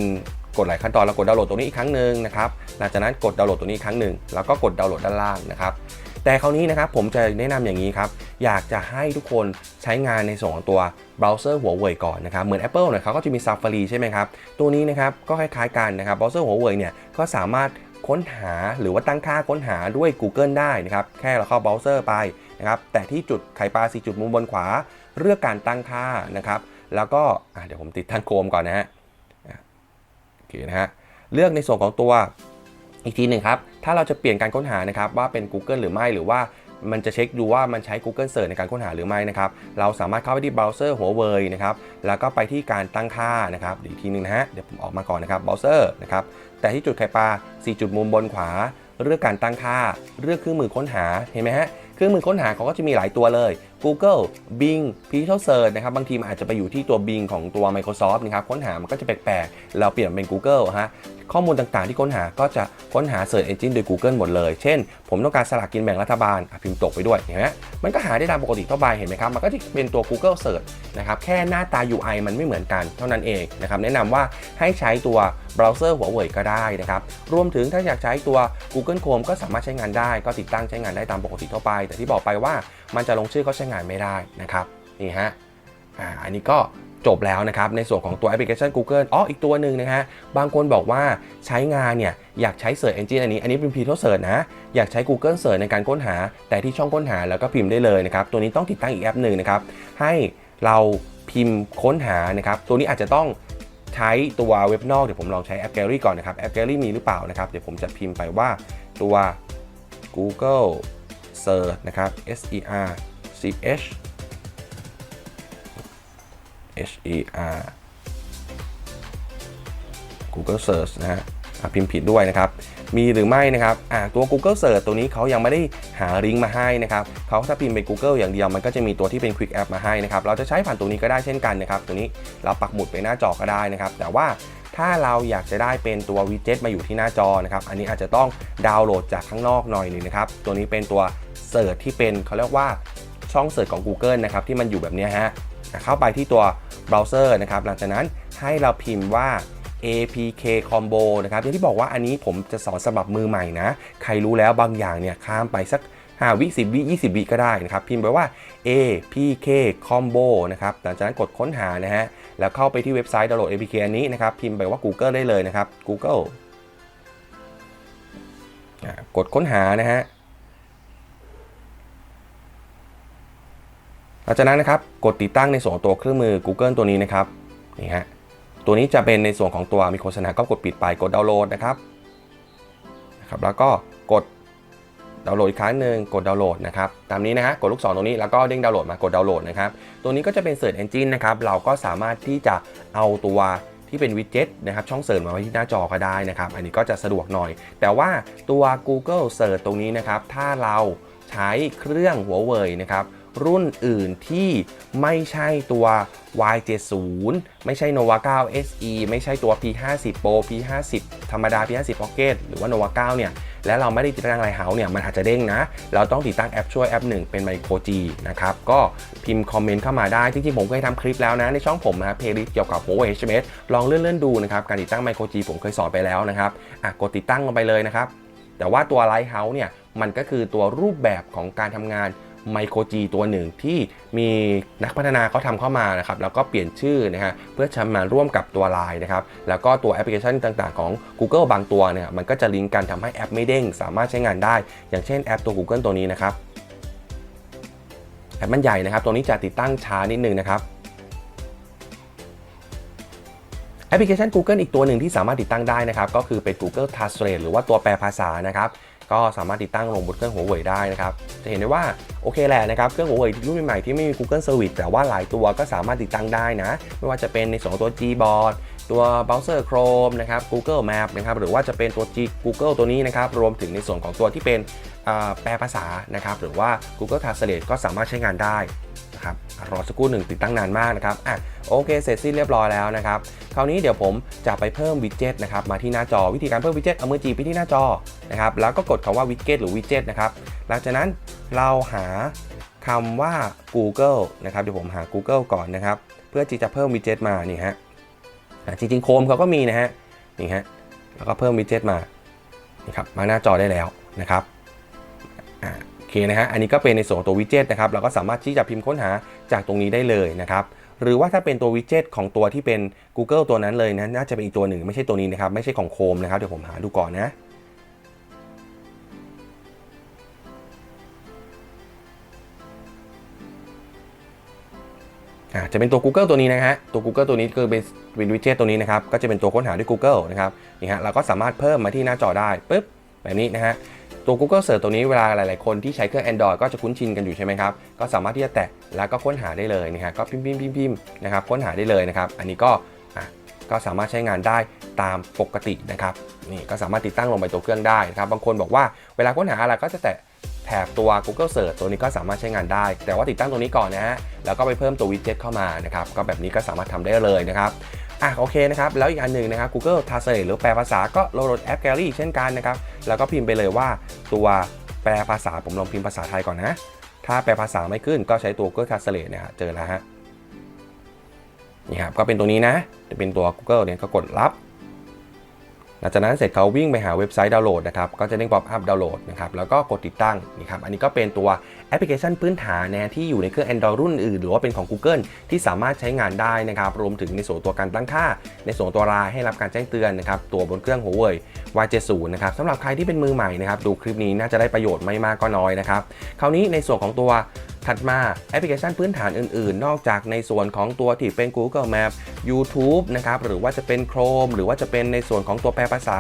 กดหลายขั้นตอนแล้วกดดาวน์โหลดตรงนี้อีกครั้งหนึ่งนะครับหลังจากนั้นกดดาวน์โหลดตัวนี้ครั้งหนึ่งแล้วก็กดดาวน์โหลดด้านล่างนะครับแต่คราวนี้นะครับผมจะแนะนำอย่างนี้ครับ อยากจะให้ทุกคนใช้งานในส่วนของตัวเบราว์เซอร์หัวเว่ยก่อนนะครับเหมือน Apple เนี่ยเขาก็จะมี Safari ใช่ไหมครับ ตัวนี้นะครับก็คล้ายๆกันนะครับเบราว์เซอร์หัวเว่ยเนี่ยก็สามารถค้นหาหรือว่าตั้งค่าค้นหาด้วย Google ได้นะครับแค่เราเข้าเบราว์เซอร์ไปนะครับแต่ที่จุดไข่ปลาสีจุดมุมบนขวา เลือกการตั้งค่านะครับแล้วก็เดี๋ยวผมติดทั้งโคมก่อนนะฮะ โอเคนะฮะ เลือกในส่วนของตัวอีกทีหนึ่งครับ ถ้าเราจะเปลี่ยนการค้นหานะครับว่าเป็น Google หรือไม่หรือว่ามันจะเช็คดูว่ามันใช้ Google Search ในการค้นหาหรือไม่นะครับ เราสามารถเข้าไปที่เบราว์เซอร์หัวเว่ยนะครับ แล้วก็ไปที่การตั้งค่านะครับอีกทีหนึ่งนะฮะ เดี๋ยวผมออกมาก่อนนะครับเบราว์เซอร์นะครับ แต่ที่จุดไข่ปลา 4 จุดมุมบนขวา เลือกการตั้งค่า เลือกเครื่องมือค้นหา เห็นไหมฮะ เครื่องมือค้นหาเขาก็จะมีหลายตัวเลย Google Bing Pixel Search นะครับบางทีมันอาจจะไปอยู่ที่ตัว Bing ของตัว Microsoft นะครับค้นหามันก็จะแปลกๆ เราเปลี่ยนเป็น Google ฮะข้อมูลต่างๆที่ค้นหาก็จะค้นหา Search Engine โดย Google หมดเลย เช่น ผมต้องการสลากกินแบ่งรัฐบาลพิมพ์ตกไปด้วยเห็นไหมมันก็หาได้ตามปกติทั่วไปเห็นไหมครับ มันก็จะเป็นตัว Google Search นะครับแค่หน้าตา UI มันไม่เหมือนกันเท่านั้นเองนะครับแนะนำว่าให้ใช้ตัวเบราว์เซอร์หัวเว่ยก็ได้นะครับรวมถึงถ้าอยากใช้ตัว Google Chrome ก็สามารถใช้งานได้ ก็ติดตั้งใช้งานได้ตามปกติทั่วไป แต่ที่บอกไปว่า มันจะลงชื่อเขาใช้งานไม่ได้นะครับนี่ฮะอ่าอันนี้ก็จบแล้วนะครับ ในส่วนของตัวแอปพลิเคชัน Google อ๋ออีกตัวหนึ่งนะฮะบางคนบอกว่าใช้งานเนี่ยอยากใช้ Search Engine อันนี้ อันนี้เป็น Pixel Search นะ อยากใช้ Google Search ในการค้นหา แต่ที่ช่องค้นหาแล้วก็พิมพ์ได้เลยนะครับ ตัวนี้ต้องติดตั้งอีกแอปหนึ่งนะครับ ให้เราพิมพ์ค้นหานะครับ ตัวนี้อาจจะต้องใช้ตัวเว็บนอก เดี๋ยวผมลองใช้แอป Gallery ก่อนนะครับ แอป Gallery มีหรือเปล่านะครับ เดี๋ยวผมจะพิมพ์ไปว่าตัว Google Search นะครับ S E R C H H E R Google Search นะฮะอะพิมพ์ผิดด้วยนะครับ มีหรือไม่นะครับตัว Google Search ตัวนี้เขายังไม่ได้หาลิงก์มาให้นะครับเขาถ้าพิมพ์เป็น Google อย่างเดียวมันก็จะมีตัวที่เป็น Quick App มาให้นะครับ เราจะใช้ผ่านตัวนี้ก็ได้เช่นกันนะครับ ตัวนี้เราปักหมุดไปหน้าจอก็ได้นะครับ แต่ว่าถ้าเราอยากจะได้เป็นตัววิดเจ็ตมาอยู่ที่หน้าจอนะครับ อันนี้อาจจะต้องดาวน์โหลดจากข้างนอกหน่อยหนึงนะครับ ตัวนี้เป็นตัว เสิร์ชที่เป็นเขาเรียกว่าช่องเสิร์ชของ Google นะครับที่มันอยู่แบบนี้ฮะเข้าไปที่ตัวเบราว์เซอร์นะครับหลังจากนั้นให้เราพิมพ์ว่า APK Combo นะครับอย่างที่บอกว่าอันนี้ผมจะสอนสำหรับมือใหม่นะ ใครรู้แล้วบางอย่างเนี่ยข้ามไปสัก5วิ10วิ20 วิก็ได้นะครับ พิมพ์ไปว่า APK Combo นะครับหลังจากนั้นกดค้นหานะฮะ แล้วเข้าไปที่เว็บไซต์ดาวน์โหลด APK อันนี้นะครับ พิมพ์ไปว่า Google ได้เลยนะครับ Google กดค้นหานะฮะ หลังจากนั้นนะครับกดติดตั้งในส่วนตัวเครื่องมือ Google ตัวนี้นะครับนี่ฮะตัวนี้จะเป็นในส่วนของตัวมีโฆษณาก็กดปิดไปกดดาวน์โหลดนะครับนะครับ แล้วก็กดดาวน์โหลดอีกครั้งหนึ่งกดดาวน์โหลดนะครับตามนี้นะฮะกดลูกศรตรงนี้แล้วก็เด้งดาวน์โหลดมากดดาวน์โหลดนะครับตัวนี้ก็จะเป็น Search Engine นะครับเราก็สามารถที่จะเอาตัวที่เป็นวิดเจ็ตนะครับช่องเสิร์ชมาไว้ที่หน้าจอก็ได้นะครับ อันนี้ก็จะสะดวกหน่อย แต่ว่าตัว Google Search ตรงนี้นะครับถ้าเราใช้เครื่องหัวเว่ยนะครับ รุ่นอื่นที่ไม่ใช่ตัว Y70 ไม่ใช่ Nova 9 SE ไม่ใช่ตัว P50 Pro P50 ธรรมดา P50 Pocket หรือว่า Nova 9 เนี่ย และเราไม่ได้ติดตั้งไลท์เฮาส์เนี่ย มันอาจจะเด้งนะ เราต้องติดตั้งแอปช่วยแอปหนึ่งเป็น Micro G นะครับ ก็พิมพ์คอมเมนต์เข้ามาได้ จริงๆ ผมเคยทำคลิปแล้วนะ ในช่องผมนะเพลย์เกี่ยวกับ Huawei HMS ลองเลื่อนๆดูนะครับ การติดตั้ง Micro G ผมเคยสอนไปแล้วนะครับอะกดติดตั้งลงไปเลยนะครับแต่ว่าตัว Lighthouse เนี่ยมันก็คือตัวรูปแบบของการทำงาน Micro G ตัวหนึ่งที่มีนักพัฒนาเขาทำเข้ามานะครับแล้วก็เปลี่ยนชื่อนะฮะเพื่อทำมาร่วมกับตัว Line นะครับแล้วก็ตัวแอปพลิเคชันต่างๆของ Google บางตัวเนี่ยมันก็จะลิงก์กันทำให้แอปไม่เด้ง สามารถใช้งานได้ อย่างเช่นแอปตัว Google ตัวนี้นะครับแอปมันใหญ่นะครับตัวนี้จะติดตั้งช้านิดนึงนะครับแอปพลิเคชัน Google อีกตัวหนึ่งที่สามารถติดตั้งได้นะครับ ก็คือเป็น Google Translate หรือว่าตัวแปลภาษานะครับ ก็สามารถติดตั้งลงบนเครื่องหัวเว่ยได้นะครับ จะเห็นได้ว่าโอเคแหละนะครับ เครื่องหัวเว่ยรุ่นใหม่ที่ไม่มี Google Service แต่ว่าหลายตัวก็สามารถติดตั้งได้นะ ไม่ว่าจะเป็นในส่วนของตัว Gboard ตัว Browser Chrome นะครับ Google Map นะครับ หรือว่าจะเป็นตัว G Google ตัวนี้นะครับ รวมถึงในส่วนของตัวที่เป็นแปลภาษานะครับ หรือว่า Google Translate ก็สามารถใช้งานได้นะครับรอสักครู่หนึ่งติดตั้งนานมากนะครับอะโอเค เสร็จสิ้นเรียบร้อยแล้วนะครับ คราวนี้เดี๋ยวผมจะไปเพิ่มวิดเจ็ตนะครับมาที่หน้าจอวิธีการเพิ่มวิดเจ็ตเอามือจีบไปที่หน้าจอ นะครับแล้วก็กดคำว่าวิดเจ็ตหรือวิดเจ็ตนะครับหลังจากนั้นเราหาคำว่า Google นะครับเดี๋ยวผมหา Google ก่อนนะครับ เพื่อที่จะเพิ่มวิดเจ็ตมานี่ฮะจริงๆโคมเขาก็มีนะฮะนี่ฮะแล้วก็เพิ่มวิดเจ็ตมานี่ครับมาหน้าจอได้แล้วนะครับโอเคนะฮะอันนี้ก็เป็นในส่วนตัววิดเจ็ตนะครับเราก็สามารถที่จะพิมพ์ค้นหาจากตรงนี้ได้เลยนะครับหรือว่าถ้าเป็นตัววิดเจ็ตของตัวที่เป็น Google ตัวนั้นเลยนะน่าจะเป็นอีกตัวหนึ่งไม่ใช่ตัวนี้นะครับไม่ใช่ของโคมนะครับเดี๋ยวผมหาดูก่อนนะ อ่าจะเป็นตัว Google ตัวนี้นะฮะตัว Google ตัวนี้คือเป็นเป็นวิดเจ็ตตัวนี้นะครับก็จะเป็นตัวค้นหาด้วย Google นะครับนี่ฮะเราก็สามารถเพิ่มมาที่หน้าจอได้ปุ๊บแบบนี้นะฮะตัว Google Search ตัวนี้เวลาหลาย ๆ คนที่ใช้เครื่อง Android ก็จะคุ้นชินกันอยู่ใช่ไหมครับ ก็สามารถที่จะแตะแล้วก็ค้นหาได้เลยนะฮะก็พิมพ์พิมพ์พิมพ์พิมพ์นะครับค้นหาได้เลยนะครับ อันนี้ก็ก็สามารถใช้งานได้ตามปกตินะครับนี่ก็สามารถติดตั้งลงไปตัวเครื่องได้นะครับบางคนบอกว่าเวลาค้นหาอะไรก็จะแตะ แถบตัว Google Search ตัวนี้ก็สามารถใช้งานได้ แต่ว่าติดตั้งตรงนี้ก่อนนะฮะแล้วก็ไปเพิ่มตัววิดเจ็ตเข้ามานะครับก็แบบนี้ก็สามารถทำได้เลยนะครับอะโอเคนะครับแล้วอีกอันหนึ่งนะครับ Google Translate หรือแปลภาษาก็โหลดแอป Gallery เช่นกันนะครับแล้วก็พิมพ์ไปเลยว่าตัวแปลภาษาผมลองพิมพ์ภาษาไทยก่อนนะ ถ้าแปลภาษาไม่ขึ้นก็ใช้ตัว Google Translate เนี่ยฮะเจอแล้วฮะนี่ครับก็เป็นตัวนี้นะจะเป็นตัว Google เนี่ยก็กดรับ ลังจากนั้นเสร็จเขาวิ่งไปหาเว็บไซต์ดาวน์โหลดนะครับก็จะเด้งป๊อปอัพดาวน์โหลดนะครับแล้วก็กดติดตั้งนี่ครับอันนี้ก็เป็นตัวแอปพลิเคชันพื้นฐานนะที่อยู่ในเครื่อง Android รุ่นอื่น หรือว่าเป็นของ Google ที่สามารถใช้งานได้นะครับรวมถึงในส่วนตัวการตั้งค่า ในส่วนตัวรายให้รับการแจ้งเตือนนะครับตัวบนเครื่อง Huawei Y70 นะครับสำหรับใครที่เป็นมือใหม่นะครับดูคลิปนี้น่าจะได้ประโยชน์ไม่มากก็น้อยนะครับคราวนี้ในส่วนของตัว ถัดมาแอปพลิเคชันพื้นฐานอื่นๆ นอกจากในส่วนของตัวที่เป็น Google Map YouTube นะครับหรือว่าจะเป็น Chrome หรือว่าจะเป็นในส่วนของตัวแปลภาษา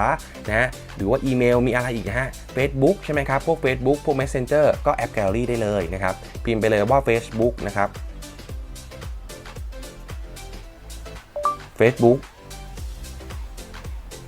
นะหรือว่าอีเมลมีอะไรอีกฮะ Facebook ใช่ไหมครับ พวก Facebook พวก Messenger ก็แอป Gallery ได้เลยนะครับพิมพ์ไปเลยว่า Facebook นะครับ Facebook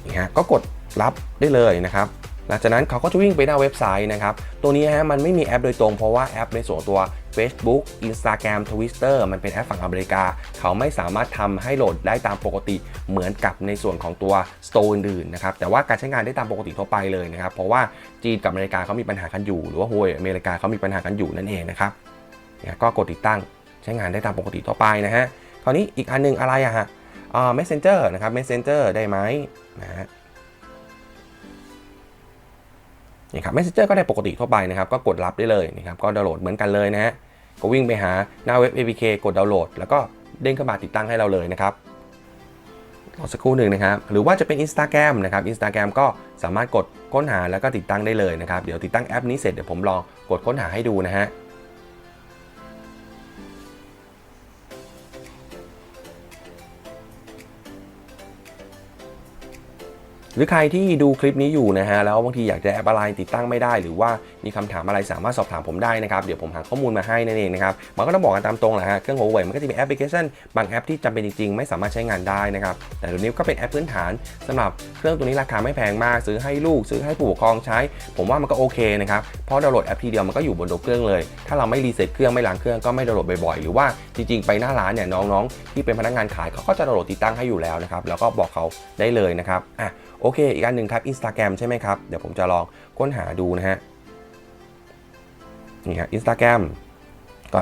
นี่ฮะก็กดรับได้เลยนะครับ หลังจากนั้นเขาก็จะวิ่งไปหน้าเว็บไซต์นะครับ ตัวนี้ฮะมันไม่มีแอปโดยตรงเพราะว่าแอปในส่วนตัว Facebook Instagram Twitter มันเป็นแอปฝั่งอเมริกา เขาไม่สามารถทำให้โหลดได้ตามปกติเหมือนกับในส่วนของตัว Store อื่นๆนะครับ แต่ว่าการใช้งานได้ตามปกติทั่วไปเลยนะครับ เพราะว่าจีนกับอเมริกาเขามีปัญหากันอยู่ หรือว่าฮวยอเมริกาเขามีปัญหากันอยู่นั่นเองนะครับเนี่ยก็กดติดตั้งใช้งานได้ตามปกติทั่วไปนะฮะ คราวนี้อีกอันหนึงอะไรอะฮะ Messenger นะครับ Messenger ได้ไหมนะฮะ นี่ครับ Messenger ก็ได้ปกติทั่วไปนะครับ ก็กดรับได้เลยนะครับก็ดาวน์โหลดเหมือนกันเลยนะฮะก็วิ่งไปหาหน้าเว็บ APK กดดาวน์โหลด แล้วก็เด้งเข้ามาติดตั้งให้เราเลยนะครับรอสักครู่หนึ่งนะครับ หรือว่าจะเป็น Instagram นะครับ Instagram ก็สามารถกดค้นหาแล้วก็ติดตั้งได้เลยนะครับ เดี๋ยวติดตั้งแอปนี้เสร็จเดี๋ยวผมลองกดค้นหาให้ดูนะฮะ หรือใครที่ดูคลิปนี้อยู่นะฮะแล้วบางทีอยากจะแอปอะไรติดตั้งไม่ได้ หรือว่ามีคำถามอะไรสามารถสอบถามผมได้นะครับเดี๋ยวผมหาข้อมูลมาให้นั่นเองนะครับมันก็ต้องบอกกันตามตรงแหละฮะเครื่อง Huawei มันก็จะมีแอปพลิเคชันบางแอปที่จำเป็นจริงๆ ไม่สามารถใช้งานได้นะครับแต่เดี๋ยวนี้ก็เป็นแอปพื้นฐานสำหรับเครื่องตัวนี้ราคาไม่แพงมาก ซื้อให้ลูกซื้อให้ผู้ปกครองใช้ ผมว่ามันก็โอเคนะครับเพราะดาวน์โหลดแอปทีเดียวมันก็อยู่บนตัวเครื่องเลย ถ้าเราไม่รีเซ็ตเครื่องไม่ล้างเครื่องก็ไม่ดาวน์โหลดบ่อยๆหรือว่าจริงๆไปหน้าร้านเนี่ยน้องๆ ที่เป็นพนักงานขายเขาก็จะดาวน์โหลดติดตั้งให้อยู่แล้วนะครับแล้วก็บอกเขาได้เลยนะครับอะโอโอเค อีกอันหนึ่งครับ Instagram ใช่ไหมครับ เดี๋ยวผมจะลองค้นหาดูนะฮะ นี่ครับอินสตาแกรมก็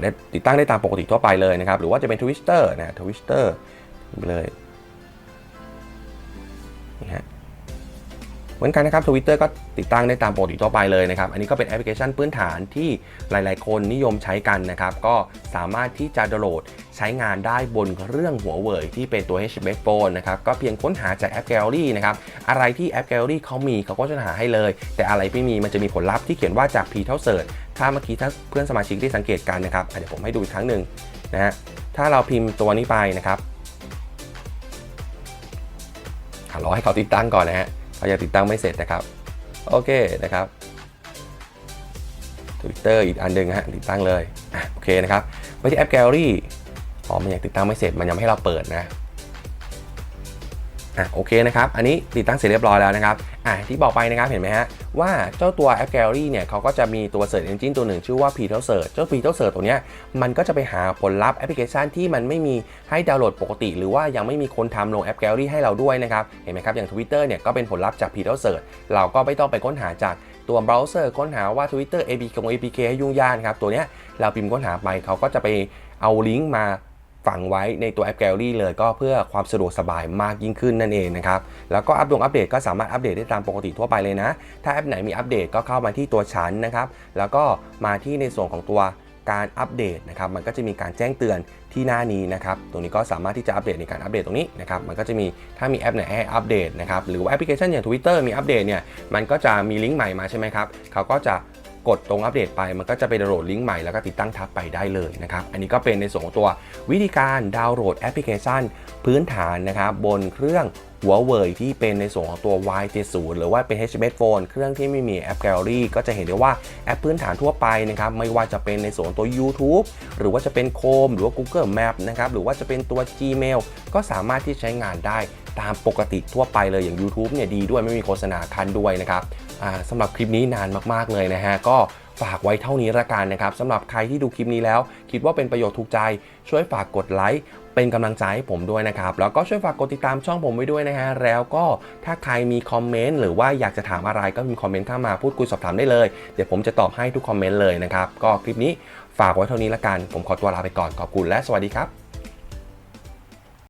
ได้ติดตั้งได้ตามปกติทั่วไปเลยนะครับ หรือว่าจะเป็น Twitter นะ Twitter เลย นี่ฮะ มือนกันนะครับ Twitter ก็ติดตั้งได้ตามปกติทั่วไปเลยนะครับ อันนี้ก็เป็นแอปพลิเคชันพื้นฐานที่หลาย ๆ คนนิยมใช้กันนะครับ ก็สามารถที่จะดาวน์โหลดใช้งานได้บนเครื่องหัวเว่ยที่เป็นตัว H Backbone นะครับ ก็เพียงค้นหาจากแอป Gallery นะครับ อะไรที่แอป Gallery เขามีเขาก็จะหาให้เลย แต่อะไรไม่มีมันจะมีผลลัพธ์ที่เขียนว่าจาก P เท่า Search ถ้าเมื่อกี้ถ้าเพื่อนสมาชิกได้สังเกตกันนะครับเดี๋ยวผมให้ดูอีกครั้งหนึ่งนะฮะถ้าเราพิมพ์ตัวนี้ไปนะครับรอให้เขาติดตั้งก่อนนะฮะ เขายังติดตั้งไม่เสร็จนะครับ โอเคนะครับ Twitter อีกอันหนึ่งฮะติดตั้งเลยอโอเคนะครับไปที่แอปแกลอรี่อ๋อมันยังติดตั้งไม่เสร็จมันยังไม่ให้เราเปิดนะ อะโอเคนะครับ อันนี้ติดตั้งเสร็จเรียบร้อยแล้วนะครับ อะที่บอกไปนะครับเห็นไหมฮะว่าเจ้าตัวแอป Gallery เนี่ยเขาก็จะมีตัว Search Engine ตัวหนึ่งชื่อว่า p e t e r Search เจ้า p e t e r Search ตัวเนี้ยมันก็จะไปหาผลลัพธ์แอปพลิเคชันที่มันไม่มีให้ดาวน์โหลดปกติ หรือว่ายังไม่มีคนทำลงแอป Gallery ให้เราด้วยนะครับ เห็นไหมครับอย่าง Twitter เนี่ยก็เป็นผลลัพธ์จาก p e t e r Search เราก็ไม่ต้องไปค้นหาจากตัวเบราว์เซอร์ค้นหาว่า Twitter APK ของ APK ให้ยุ่งยากครับตัวเนี้ยเราพิมพ์ค้นหาไปเขาก็จะไปเอาลิงก์มา ฝังไว้ในตัวแอป Gallery เลยก็เพื่อความสะดวกสบายมากยิ่งขึ้นนั่นเองนะครับ แล้วก็อัปดงอัปเดตก็สามารถอัปเดตได้ตามปกติทั่วไปเลยนะ ถ้าแอปไหนมีอัปเดตก็เข้ามาที่ตัวชั้นนะครับ แล้วก็มาที่ในส่วนของตัวการอัปเดตนะครับ มันก็จะมีการแจ้งเตือนที่หน้านี้นะครับ ตรงนี้ก็สามารถที่จะอัปเดตในการอัปเดตตรงนี้นะครับ มันก็จะมีถ้ามีแอปไหนให้อัปเดตนะครับ หรือว่าแอปพลิเคชันอย่าง Twitter มีอัปเดตเนี่ย มันก็จะมีลิงก์ใหม่มาใช่ไหมครับ เขาก็จะ กดตรงอัปเดตไปมันก็จะไปดาวน์โหลดลิงก์ใหม่แล้วก็ติดตั้งทับไปได้เลยนะครับ อันนี้ก็เป็นในส่วนของตัววิธีการดาวน์โหลดแอปพลิเคชัน พื้นฐานนะครับบนเครื่องหัวเว่ยที่เป็นในส่วนของตัว Y70 หรือว่าเป็น HBase Phone เครื่องที่ไม่มีแอป Gallery ก็จะเห็นได้ว่าแอปพื้นฐานทั่วไปนะครับไม่ว่าจะเป็นในส่วนตัว YouTube หรือว่าจะเป็น Chrome หรือว่า Google Map นะครับหรือว่าจะเป็นตัว Gmail ก็สามารถที่ใช้งานได้ตามปกติทั่วไปเลยอย่าง YouTube เนี่ยดีด้วยไม่มีโฆษณาคันด้วยนะครับ สำหรับคลิปนี้นานมากๆเลยนะฮะก็ฝากไว้เท่านี้ละกันนะครับสำหรับใครที่ดูคลิปนี้แล้ว คิดว่าเป็นประโยชน์ถูกใจ ช่วยฝากกดไลค์เป็นกำลังใจให้ผมด้วยนะครับ แล้วก็ช่วยฝากกดติดตามช่องผมไว้ด้วยนะฮะแล้วก็ถ้าใครมีคอมเมนต์หรือว่าอยากจะถามอะไรก็มีคอมเมนต์เข้ามาพูดคุยสอบถามได้เลย เดี๋ยวผมจะตอบให้ทุกคอมเมนต์เลยนะครับ ก็คลิปนี้ฝากไว้เท่านี้ละกัน ผมขอตัวลาไปก่อนขอบคุณและสวัสดีครับ